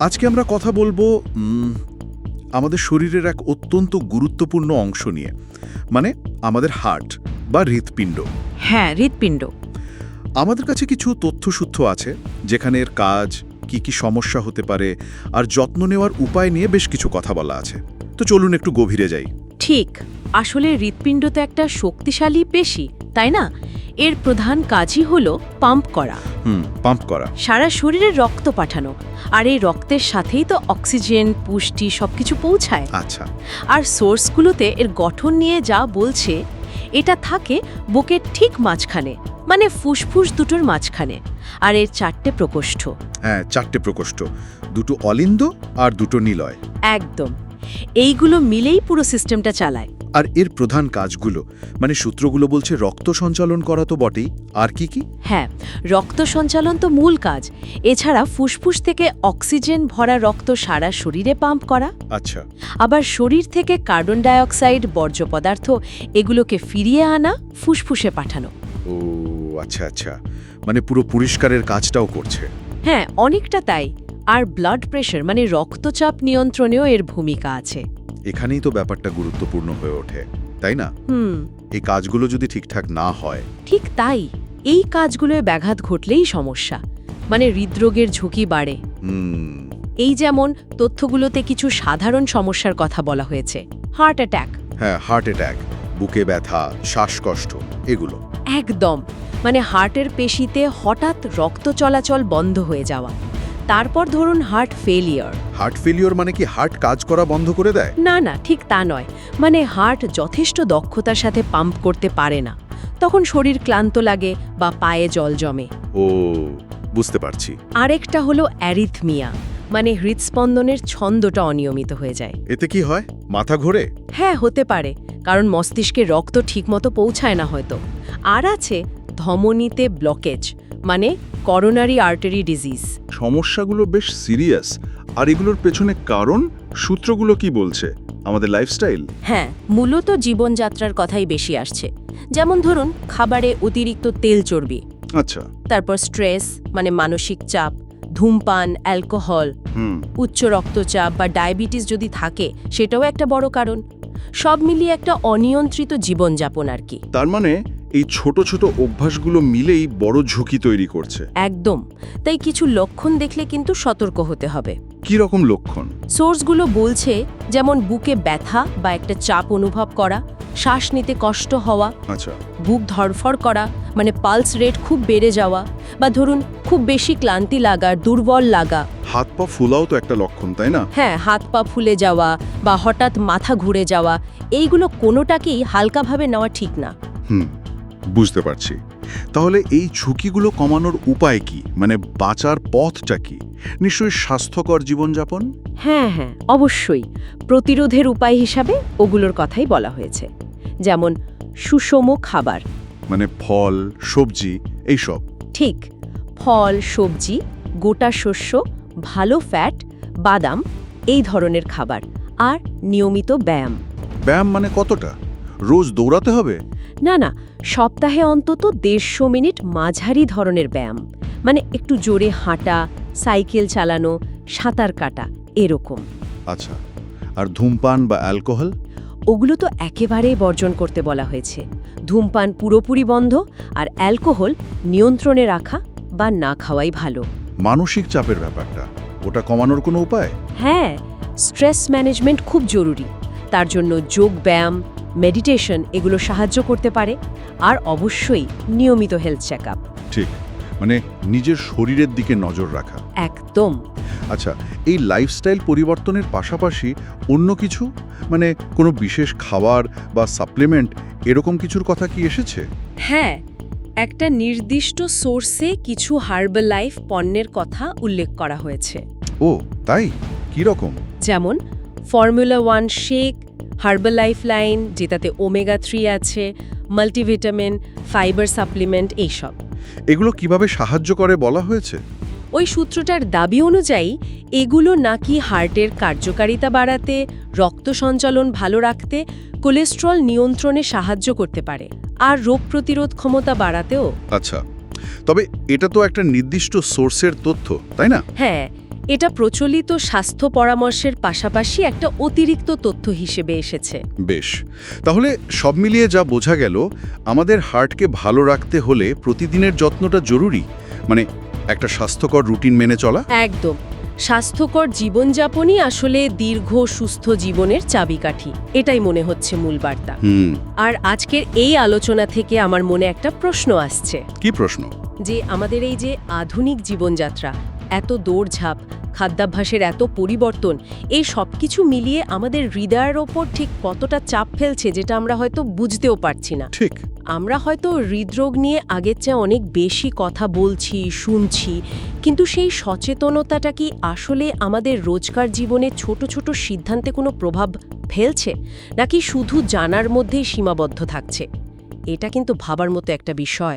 আজকে আমরা কথা বলব আমাদের শরীরের এক অত্যন্ত গুরুত্বপূর্ণ অংশ নিয়ে মানে আমাদের হার্ট বা হৃৎপিণ্ড। হ্যাঁ হৃৎপিণ্ড। আমাদের কাছে কিছু তথ্যসূত্র আছে যেখানে এর কাজ কি কি সমস্যা হতে পারে আর যত্ন নেওয়ার উপায় নিয়ে বেশ কিছু কথা বলা আছে। তো চলুন একটু গভীরে যাই। ঠিক আসলে হৃৎপিণ্ড তো একটা শক্তিশালী পেশি তাই না? এর প্রধান কাজই হলো পাম্প করা। হুম পাম্প করা। সারা শরীরে রক্ত পাঠানো আর এই রক্তের সাথেই তো অক্সিজেন পুষ্টি সবকিছু পৌঁছায়। আচ্ছা। আর সোর্সগুলোতে এর গঠন নিয়ে যা বলছে এটা থাকে বুকের ঠিক মাঝখানে মানে ফুসফুস দুটোর মাঝখানে আর এর চারটে প্রকোষ্ঠ। হ্যাঁ চারটে প্রকোষ্ঠ দুটো অলিন্দ আর দুটো নিলয়। একদম। এইগুলো মিলেই পুরো সিস্টেমটা চালায়। আর এর প্রধান কাজগুলো মানে সূত্রগুলো বলছে রক্ত সঞ্চালন করা তো বটেই আর কি কি? হ্যাঁ রক্ত সঞ্চালন তো মূল কাজ। এছাড়া ফুসফুস থেকে অক্সিজেন ভরা রক্ত সারা শরীরে পাম্প করা। আচ্ছা। আবার শরীর থেকে কার্বন ডাইঅক্সাইড বর্জ্য পদার্থ এগুলোকে ফিরিয়ে আনা ফুসফুসে পাঠানো। ও আচ্ছা আচ্ছা। মানে পুরো পরিষ্কারের কাজটাও করছে। হ্যাঁ অনেকটা তাই। আর ব্লাড প্রেশার মানে রক্তচাপ নিয়ন্ত্রণেও এর ভূমিকা আছে। এখানেই তো ব্যাপারটা গুরুত্বপূর্ণ হয়ে ওঠে তাই না? হুম। এই কাজগুলো যদি ঠিকঠাক না হয়? ঠিক তাই। এই কাজগুলোয় ব্যাঘাত ঘটলেই সমস্যা মানে হৃদরোগের ঝুঁকি বাড়ে। হুম। এই যেমন তথ্যগুলোতে কিছু সাধারণ সমস্যার কথা বলা হয়েছে হার্ট অ্যাটাক হ্যাঁ হার্ট অ্যাটাক বুকে ব্যথা শ্বাসকষ্ট এগুলো। একদম মানে হার্টের পেশিতে হঠাৎ রক্ত চলাচল বন্ধ হয়ে যাওয়া। তারপর ধরুন হার্ট ফেলিয়ার হার্ট ফেলিওর মানে কি হার্ট কাজ করা বন্ধ করে দেয়? না না ঠিক তা নয়। মানে হার্ট যথেষ্ট দক্ষতার সাথে পাম্প করতে পারে না। তখন শরীর ক্লান্ত লাগে বা পায়ে জল জমে। ও বুঝতে পারছি। আরেকটা হলো অ্যারিথমিয়া মানে হৃদস্পন্দনের ছন্দটা অনিয়মিত হয়ে যায়। এতে কি হয়? মাথা ঘোরে? হ্যাঁ হতে পারে কারণ মস্তিষ্কে রক্ত ঠিকমতো পৌঁছায় না হয়তো। আর আছে ধমনীতে ব্লকেজ মানে করোনারি আর্টারি ডিজিজ সমস্যাগুলো বেশ সিরিয়াস আর এগুলোর পেছনে কারণ? সূত্রগুলো কি বলছে? আমাদের লাইফস্টাইল হ্যাঁ মূলত জীবনযাত্রার কথাই বেশি আসছে। যেমন ধরুন খাবারে অতিরিক্ত তেল চর্বি। আচ্ছা। তারপর স্ট্রেস মানে মানসিক চাপ ধূমপান অ্যালকোহল উচ্চ রক্তচাপ বা ডায়াবেটিস যদি থাকে সেটাও একটা বড় কারণ। সব মিলিয়ে একটা অনিয়ন্ত্রিত জীবনযাপন আর কি। তার মানে এই ছোট ছোট অভ্যাসগুলো মিলেই বড় ঝুঁকি তৈরি করছে। একদম। তাই কিছু লক্ষণ দেখলে কিন্তু সতর্ক হতে হবে। কি রকম লক্ষণ? সোর্সগুলো বলছে যেমন বুকে ব্যথা বা একটা চাপ অনুভব করা শ্বাস নিতে কষ্ট হওয়া আচ্ছা। বুক ধরফর করা মানে পালস রেট খুব বেড়ে যাওয়া বা ধরুন খুব বেশি ক্লান্তি লাগা দুর্বল লাগা। হাত পা ফুলাও তো একটা লক্ষণ তাই না? হ্যাঁ হাত পা ফুলে যাওয়া বা হঠাৎ মাথা ঘুরে যাওয়া এইগুলো কোনোটাকেই হালকাভাবে নেওয়া ঠিক না। হুম। বুঝতে পারছি। তাহলে এই ঝুঁকিগুলো কমানোর উপায় কি? মানে বাঁচার পথটা কি? নিশ্চয়ই স্বাস্থ্যকর জীবনযাপন? হ্যাঁ হ্যাঁ অবশ্যই। প্রতিরোধের উপায় হিসাবে ওগুলোর কথাই বলা হয়েছে। যেমন সুষম খাবার। মানে ফল সবজি এইসব? ঠিক। ফল সবজি গোটা শস্য ভালো ফ্যাট বাদাম এই ধরনের খাবার আর নিয়মিত ব্যায়াম। ব্যায়াম মানে কতটা? রোজ দৌড়াতে হবে? না না সপ্তাহে অন্তত দেড়শো মিনিট মাঝারি ধরনের ব্যায়াম। মানে একটু জোরে হাঁটা সাইকেল চালানো সাঁতার কাটা এরকম। আচ্ছা আর ধূমপান বা অ্যালকোহল? ওগুলো তো একেবারেই বর্জন করতে বলা হয়েছে। ধূমপান পুরোপুরি বন্ধ আর অ্যালকোহল নিয়ন্ত্রণে রাখা বা না খাওয়াই ভালো। মানসিক চাপের ব্যাপারটা ওটা কমানোর কোনো উপায়? হ্যাঁ স্ট্রেস ম্যানেজমেন্ট খুব জরুরি। তার জন্য যোগ ব্যায়াম মেডিটেশন এগুলো সাহায্য করতে পারে আর অবশ্যই নিয়মিত হেলথ চেক আপ ঠিক মানে নিজের শরীরের দিকে নজর রাখা। একদম। আচ্ছা এই লাইফস্টাইল পরিবর্তনের পাশাপাশি অন্য কিছু? মানে কোনো বিশেষ খাবার বা সাপ্লিমেন্ট এরকম কিছুর কথা কি এসেছে? হ্যাঁ একটা নির্দিষ্ট সোর্সে কিছু হার্বাল লাইফ পণ্যের কথা উল্লেখ করা হয়েছে। ও তাই? কি রকম? যেমন formula one shake Herbalife line যেটাতে ওমেগা থ্রি আছে মাল্টিভিটামিন ফাইবার সাপ্লিমেন্ট এইসব। এগুলো কীভাবে সাহায্য করে বলা হয়েছে? ওই সূত্রটার দাবি অনুযায়ী এগুলো নাকি হার্টের কার্যকারিতা বাড়াতে রক্ত সঞ্চালন ভালো রাখতে কোলেস্ট্রল নিয়ন্ত্রণে সাহায্য করতে পারে আর রোগ প্রতিরোধ ক্ষমতা বাড়াতেও। আচ্ছা। তবে এটা তো একটা নির্দিষ্ট সোর্সের তথ্য তাই না? হ্যাঁ এটা প্রচলিত স্বাস্থ্য পরামর্শের পাশাপাশি একটা অতিরিক্ত তথ্য হিসেবে এসেছে। বেশ তাহলে সব মিলিয়ে যা বোঝা গেল আমাদের হার্টকে ভালো রাখতে হলে প্রতিদিনের যত্নটা জরুরি? মানে একটা স্বাস্থ্যকর রুটিন মেনে চলা? একদম স্বাস্থ্যকর জীবনযাপনই আসলে দীর্ঘ সুস্থ জীবনের চাবিকাঠি এটাই মনে হচ্ছে মূল বার্তা। হুম। আর আজকের এই আলোচনা থেকে আমার মনে একটা প্রশ্ন আসছে। কি প্রশ্ন? যে আমাদের এই যে আধুনিক জীবনযাত্রা এত দৌড়ঝাঁপ খাদ্যাভ্যাসের এত পরিবর্তন এই সব কিছু মিলিয়ে আমাদের হৃদয়ের ওপর ঠিক কতটা চাপ ফেলছে যেটা আমরা হয়তো বুঝতেও পারছি না। ঠিক। আমরা হয়তো হৃদরোগ নিয়ে আগের চেয়ে অনেক বেশি কথা বলছি শুনছি কিন্তু সেই সচেতনতাটা কি আসলে আমাদের রোজকার জীবনে ছোট ছোট সিদ্ধান্তে কোনো প্রভাব ফেলছে? নাকি শুধু জানার মধ্যেই সীমাবদ্ধ থাকছে? এটা কিন্তু ভাবার মতো একটা বিষয়।